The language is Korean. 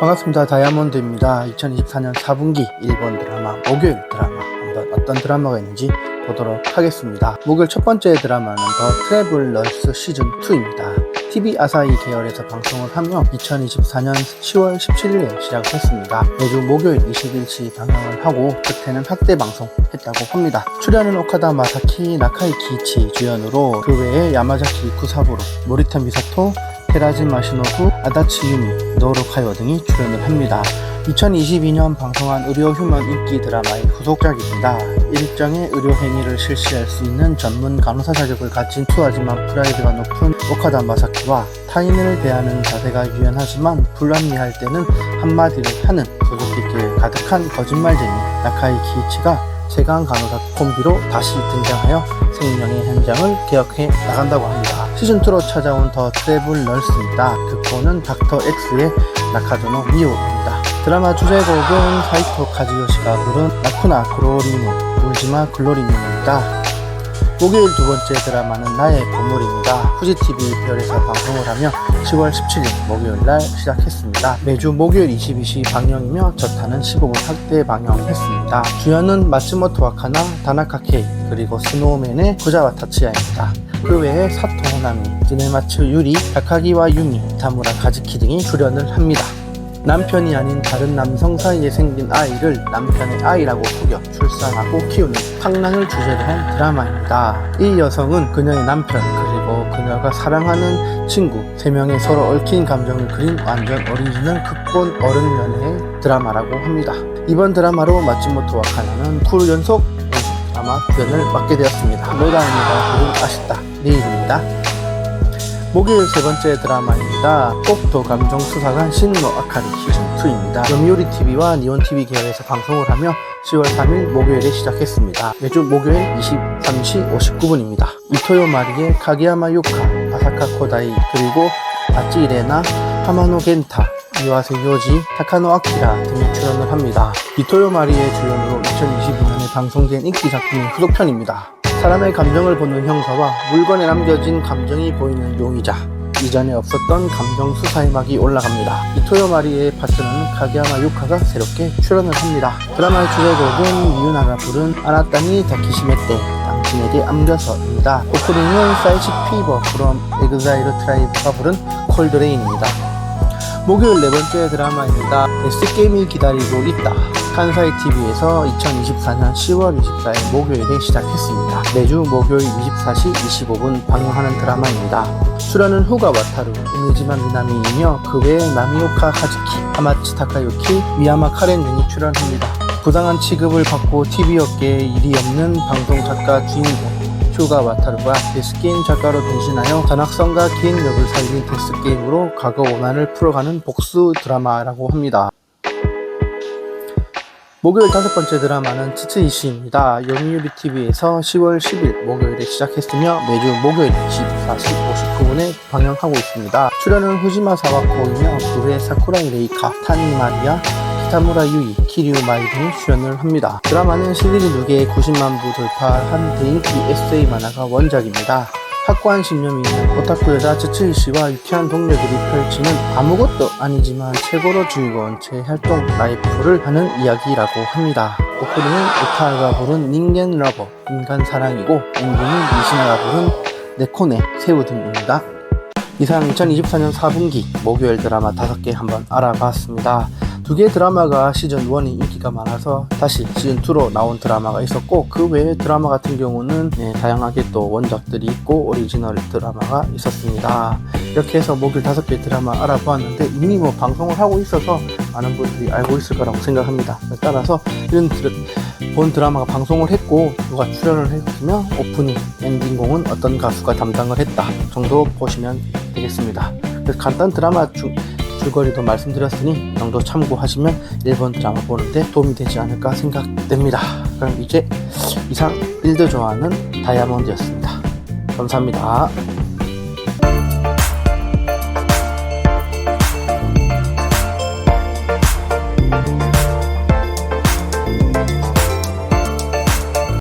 반갑습니다. 다이아몬드입니다. 2024년 4분기 일본 드라마 목요일 드라마 한번 어떤 드라마가 있는지 보도록 하겠습니다. 목요일 첫 번째 드라마는 더 트래블러스 시즌 2입니다. TV 아사히 계열에서 방송을 하며 2024년 10월 17일에 시작했습니다. 매주 목요일 21시 방영을 하고 그때는 학대 방송 했다고 합니다. 출연은 오카다 마사키, 나카이 키이치 주연으로 그 외에 야마자키 쿠사부로, 모리타 미사토, 테라즈 마시노부, 아다치 유미, 노로 카요 등이 출연을 합니다. 2022년 방송한 의료 휴먼 인기 드라마의 후속작입니다. 일정의 의료 행위를 실시할 수 있는 전문 간호사 자격을 가진 투하지만 프라이드가 높은 오카다 마사키와 타인을 대하는 자세가 유연하지만 불합리할 때는 한마디를 하는 도둑끼길 가득한 거짓말쟁이 나카이 키이치가 최강 간호사 콤비로 다시 등장하여 생명의 현장을 개혁해 나간다고 합니다. 시즌2로 찾아온 더 트래블 널스입니다. 극본은 닥터 X의 나카조노 미오입니다. 드라마 주제곡은 사이토 카즈요시가 부른 나쿠나 글로리무, 울지마 글로리무입니다. 목요일 두 번째 드라마는 나의 보물입니다. 후지TV 별에서 방송을 하며 10월 17일 목요일 날 시작했습니다. 매주 목요일 22시 방영이며 저타는 15분 확대 방영했습니다. 주연은 마츠모토 와카나, 다나카 케이, 그리고 스노우맨의 구자와 타치야입니다. 그 외에 사토 호나미, 드네마츠 유리, 다카기와 유미, 타무라 가즈키 등이 출연을 합니다. 남편이 아닌 다른 남성 사이에 생긴 아이를 남편의 아이라고 속여 출산하고 키우는 상랑을 주제로 한 드라마입니다. 이 여성은 그녀의 남편 그리고 그녀가 사랑하는 친구 세 명의 서로 얽힌 감정을 그린 완전 오리지널 극본 어른 연애 드라마라고 합니다. 이번 드라마로 마츠모토 와 카나는 쿨 연속 드라마 주연을 맡게 되었습니다. 노다입니다. 부른 아쉽다 내일입니다. 목요일 세 번째 드라마입니다. 꼭도 감정 수사관 신노 아카리 시즌 2입니다. 요미우리 TV와 니온 TV 계열에서 방송을 하며 10월 3일 목요일에 시작했습니다. 매주 목요일 23시 59분입니다. 이토요 마리의 카기야마 유카, 아사카 코다이, 그리고 아찌 레나, 하마노 겐타, 이와세 요지, 타카노 아키라 등이 출연을 합니다. 이토요 마리의 주연으로 2022년에 방송된 인기 작품의 후속편입니다. 사람의 감정을 보는 형사와 물건에 남겨진 감정이 보이는 용의자. 이전에 없었던 감정 수사의 막이 올라갑니다. 이토요 마리의 파트너는 카게야마 유카가 새롭게 출연을 합니다. 드라마의 주제곡은 미유나가 부른 아나타니 다키시메떼 당신에게 안겨서입니다. 오프닝은 사이식 피버 프롬 에그자이르 트라이브가 부른 콜드레인입니다. 목요일 네 번째 드라마입니다. 데스게임이 기다리고 있다. 칸사이 TV에서 2024년 10월 24일 목요일에 시작했습니다. 매주 목요일 24시 25분 방영하는 드라마입니다. 출연은 후가 와타루, 우미지마 미나미이며 그 외에 나미오카 카즈키, 하마츠 타카유키, 미야마 카렌 등이 출연합니다. 부당한 취급을 받고 TV 업계에 일이 없는 방송 작가 주인공 휴가 와타루가 데스게임 작가로 변신하여 전학성과 기획력을 살린 데스게임으로 과거 원한을 풀어가는 복수 드라마라고 합니다. 목요일 다섯 번째 드라마는 츠츠이시입니다. 요미유리 TV에서 10월 10일 목요일에 시작했으며 매주 목요일 24시 59분에 방영하고 있습니다. 출연은 후지마 사와코이며 그외 사쿠라이 레이카, 타니 마리아, 키타무라 유이, 키리우 마이 등이 출연을 합니다. 드라마는 시리즈 2개의 90만 부 돌파한 대인기 에세이 만화가 원작입니다. 확고한 신념이 있는 오타쿠 여자 츠츠이 씨와 유쾌한 동료들이 펼치는 아무것도 아니지만 최고로 즐거운 재활동 라이프를 하는 이야기라고 합니다. 오프닝은 오타가 부른 닝겐 러버, 인간 사랑이고 엔딩은 이시나가 부른 네코네, 새우 등입니다. 이상 2024년 4분기 목요일 드라마 5개 한번 알아봤습니다. 두 개의 드라마가 시즌 1이 인기가 많아서 다시 시즌 2로 나온 드라마가 있었고 그 외에 드라마 같은 경우는 네, 다양하게 또 원작들이 있고 오리지널 드라마가 있었습니다. 이렇게 해서 목요일 5개 드라마 알아보았는데 이미 뭐 방송을 하고 있어서 많은 분들이 알고 있을 거라고 생각합니다. 따라서 이런 드- 본 드라마가 방송을 했고 누가 출연을 했으며 오프닝, 엔딩곡은 어떤 가수가 담당을 했다 정도 보시면 되겠습니다. 그래서 간단 드라마 중 줄거리도 말씀드렸으니 이 정도 참고하시면 일본 드라마 보는데 도움이 되지 않을까 생각됩니다. 그럼 이제 이상 빌드 좋아하는 다이아몬드였습니다. 감사합니다.